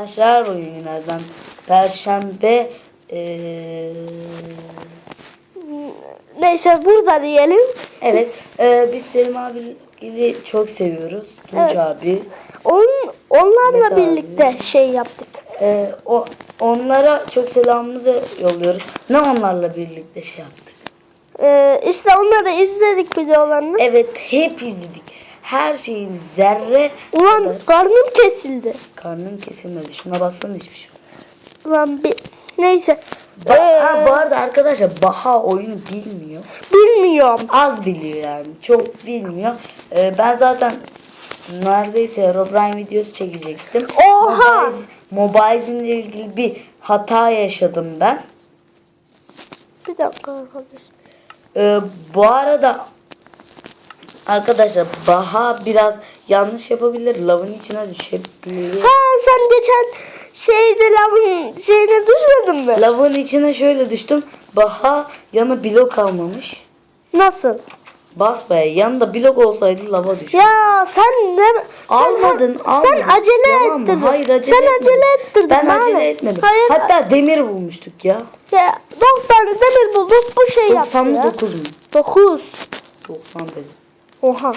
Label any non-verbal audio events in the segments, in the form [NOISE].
Arkadaşlar bugün günlerden Perşembe eee, Neyse burada diyelim. Evet eee, biz Selim abiyi çok seviyoruz Tunç Evet. abi On, onlarla abi. birlikte şey yaptık. Eee, o, Onlara çok selamımızı yolluyoruz Ne onlarla birlikte şey yaptık Ee, işte onları izledik videolarını. Evet hep izledik Her şeyin zerre Ulan kadar- karnım kesildi. Karnın kesilmedi şuna bassana hiçbir şey. Ulan bir... Neyse. Ba- Ee, ha, bu arada arkadaşlar Baha oyunu bilmiyor bilmiyorum. az biliyor yani. Çok bilmiyor. Ee, ben zaten neredeyse Herobrine videosu çekecektim. Oha! Mobiles'in ile ilgili bir hata yaşadım ben. Bir dakika arkadaşlar. Ee, bu arada arkadaşlar Baha biraz yanlış yapabilir. Lavın içine düşebilir. Ha sen geçen şeyde lavın şeyine düşmedin mi? Lavın içine şöyle düştüm. Baha yanı blok almamış. Nasıl? Basbaya yanında blok olsaydı lava düşer. Ya sen ne? sen- Almadın, almadın. Sen acele mı? ettirdin. Hayır acele Sen etmedim. acele ettirdin. Ben abi. acele etmedim. Hayır. Hatta demir bulmuştuk ya. Ya 90 demir bulduk bu şey yaptı ya. 99 mu? 9. 90 dedim. Oha.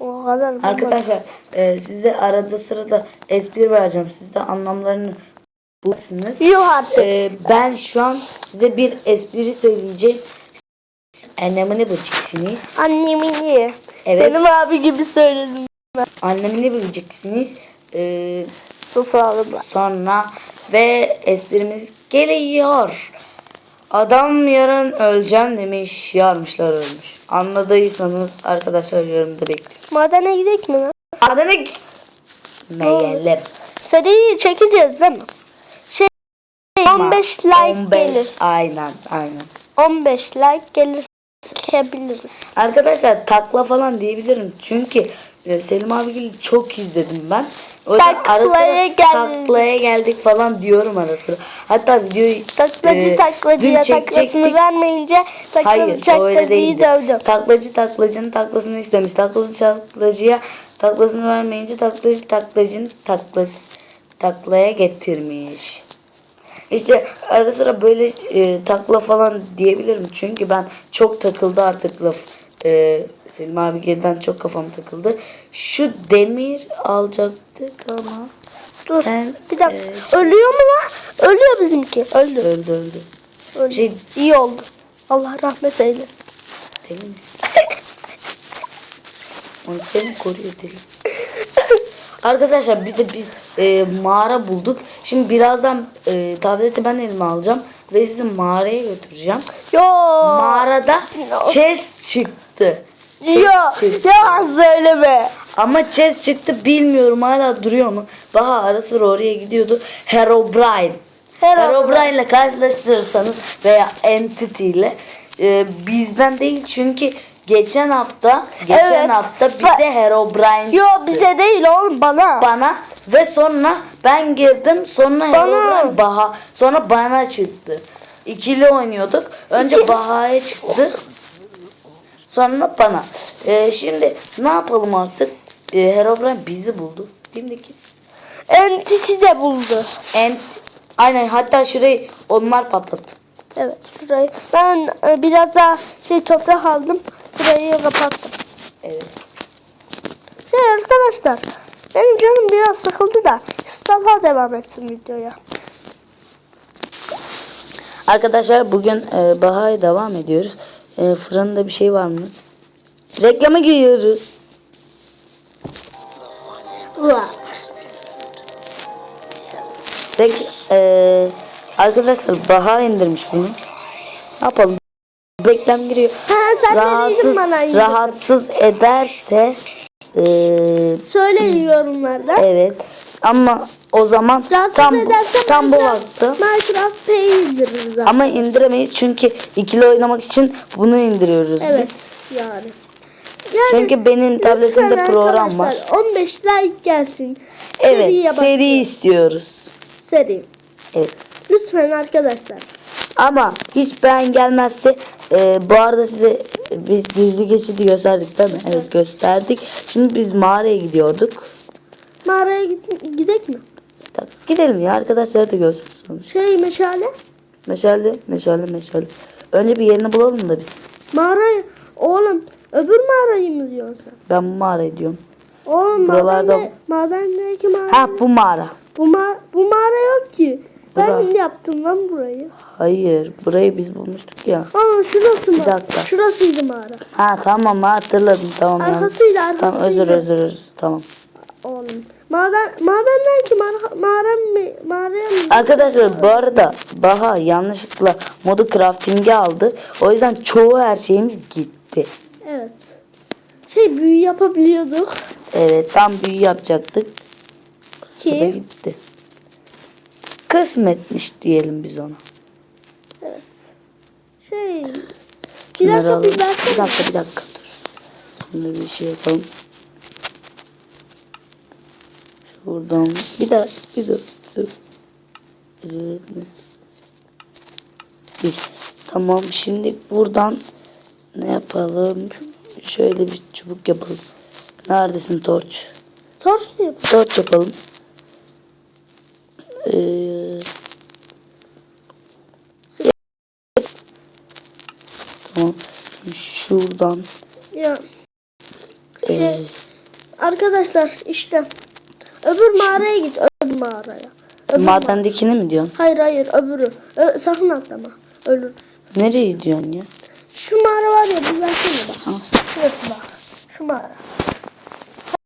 O kadar. Arkadaşlar e, size arada sırada espri vereceğim. Siz de anlamlarını bulursunuz. Yuh artık. E, ben şu an size bir espri söyleyeceğim. Annemini bileceksiniz. Annemini. Evet. Selim abi gibi söyledim. Annemini bileceksiniz. E, Sus ağlama. sonra ve esprimiz geliyor. Adam yarın öleceğim demiş. Yarmışlar ölmüş. Anladıysanız arkadaşlar yorumda bekliyorum. Madene gidelim mi lan? Adana gitmeyelim. Seriyi çekeceğiz değil mi? Şey 15 like 15, gelir. Aynen aynen. 15 like gelirse çekebiliriz. Arkadaşlar takla falan diyebilirim. Çünkü e, Selim abiyle çok izledim ben. Sıra Taklaya geldik. taklaya geldik falan diyorum ara sıra. Hatta videoyu Taklacı e, taklacıya taklasını vermeyince Hayır taklacı öyle taklacıyı dövdüm. Taklacı taklacının taklasını istemiş. Taklacı taklacıya taklasını vermeyince taklacı taklacının taklası taklaya getirmiş. İşte ara sıra böyle e, takla falan diyebilirim. Çünkü ben çok takıldı artık laf. E, Selim abi geriden çok kafam takıldı. Şu demir alacaktık ama Dur sen bir dakika. e, Ölüyor mu lan? Ölüyor bizimki. Öldü. öldü öldü. Öldü. Şey İyi oldu. Allah rahmet eylesin. deli misin? Onu seni koruyor deli. [LAUGHS] Arkadaşlar bir de biz e, mağara bulduk. Şimdi birazdan e, tableti ben elime alacağım ve sizi mağaraya götüreceğim. Yo. Mağarada chest çıktı. Chest Yo. çıktı. Yalan söyleme. Ama chest çıktı bilmiyorum hala duruyor mu? Baha ara sıra oraya gidiyordu. Herobrine. Herobrine. İle karşılaştırırsanız veya Entity ile e, bizden değil çünkü geçen hafta geçen Evet. hafta bize Herobrine Yo bize değil oğlum bana. bana ve sonra ben girdim sonra Bana. Herobrine Baha sonra bana çıktı. İkili oynuyorduk. Önce İki- [LAUGHS] Baha'ya çıktı. Sonra bana. Ee, şimdi ne yapalım artık? Ee, Herobrine bizi buldu. Şimdiki Entity de buldu. Ent Aynen hatta şurayı onlar patlattı. Evet şurayı. Ben e, biraz daha şey toprak aldım. Burayı kapattım. Evet. Şey arkadaşlar. Benim canım biraz sıkıldı da. Mustafa devam etsin videoya. Arkadaşlar bugün e, Baha'ya devam ediyoruz. E, fırında bir şey var mı? Reklama giriyoruz. Tek, e, arkadaşlar Baha indirmiş bunu. Ne yapalım? Reklam giriyor. Ha sen Rahatsız, bana. rahatsız ederse e, Söyleyin yorumlarda. evet ama o zaman Rahatsız tam tam bu vakti Minecraft P'yi indiririz abi. ama indiremeyiz çünkü ikili oynamak için bunu indiriyoruz Evet biz. yani. Yani Çünkü benim tabletimde lütfen program var. arkadaşlar, 15 like gelsin. Evet, seri istiyoruz. Seri. Evet. Lütfen arkadaşlar. Ama hiç beğen gelmezse e, bu arada size biz gizli geçidi gösterdik değil mi? Evet gösterdik. Şimdi biz mağaraya gidiyorduk. Mağaraya git gidecek mi? gidelim ya arkadaşlar da görsün sonra. Şey meşale. Meşale, meşale, meşale. Önce bir yerini bulalım da biz. Mağarayı. Oğlum öbür mağarayı mı diyorsun? Ben bu mağarayı diyorum. Oğlum Buralarda- madende, madendeki mağara. Ha bu mağara. Bu, ma bu mağara yok ki. Ben Bura. yaptım lan burayı. Hayır, burayı biz bulmuştuk ya. Aa şurası mı? Bir dakika. Şurasıydı mağara. Ha tamam ha, hatırladım tamam. Arkasıydı arkasıydı. Tamam özür özür özür tamam. Oğlum. Maden, madenden ki mağara, mağara mı? Mağaraya mı? Arkadaşlar bu arada Baha yanlışlıkla modu crafting'e aldı. O yüzden çoğu her şeyimiz gitti. Evet. Şey büyü yapabiliyorduk. Evet tam büyü yapacaktık. Ki? gitti. Kısmetmiş diyelim biz ona. Evet. Şey. Bir dakika alalım. bir Bir versene. dakika bir dakika dur. Şimdi bir şey yapalım. Şuradan bir daha bir dur dur. Acele etme. Bir. Tamam şimdi buradan ne yapalım? Şöyle bir çubuk yapalım. Neredesin torç? Torç mu yap? Torç yapalım. Ee, tamam. Şuradan Ya. ee, Arkadaşlar işte. Öbür mağaraya git. Öbür mağaraya. Öbür madendekini mi diyorsun? Hayır hayır öbürü. Ö- sakın atlama. Ölür. Nereye gidiyorsun ya? Şu mağara var ya bir versene bak. Şurası bak. Şu mağara.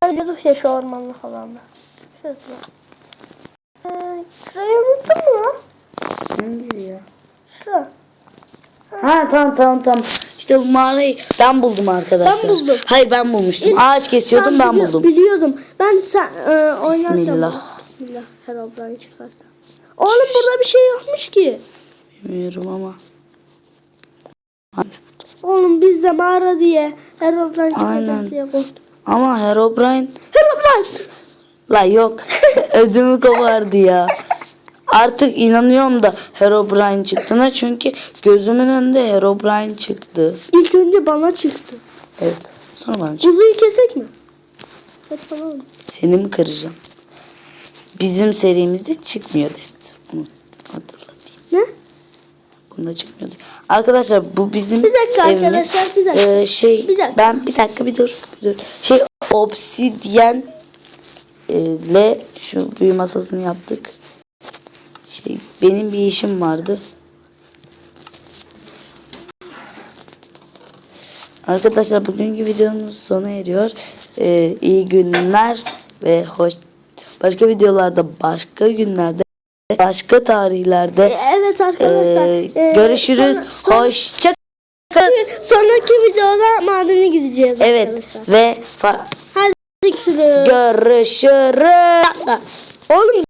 Hadi dur ya şu ormanlık alanda. Şurası bak. Şurayı unuttun mu? Hangi ya? Şura. Ha tamam tamam tamam. İşte bu mağarayı ben buldum arkadaşlar. Ben buldum. Hayır ben bulmuştum. İlk- Ağaç kesiyordum ben bili- buldum. Biliyordum. Ben sen e, oynarken Bismillah. Bismillah. Herobrine çıkarsa. Oğlum burada bir şey yokmuş ki. Bilmiyorum ama. Oğlum biz de mağara diye Herobrine çıkacak diye korktum. Ama Herobrine Herobrine! la yok. Ödümü kopardı ya. Artık inanıyorum da Herobrine çıktığına çünkü gözümün önünde Herobrine çıktı. İlk önce bana çıktı. Evet. Sonra bana çıktı. Kuzuyu kesek mi? Saçmalama. Seni mi kıracağım? Bizim serimizde çıkmıyordu. Evet. Onu hatırlatayım. Ne? Bunda çıkmıyordu. Arkadaşlar bu bizim Bir dakika evimiz. arkadaşlar, bir dakika. Ee, şey Bir dakika. ben bir dakika bir dur, bir dur. Şey obsidyen e, le şu büyü masasını yaptık. Şey benim bir işim vardı. Arkadaşlar bugünkü videomuz sona eriyor. Ee, iyi günler ve hoş başka videolarda başka günlerde başka tarihlerde E, Evet arkadaşlar. ee, e, görüşürüz. sonra- Hoşça Sonraki videoda madene gideceğiz Evet arkadaşlar. ve fa- görüşürüz. görüşürüz. Oğlum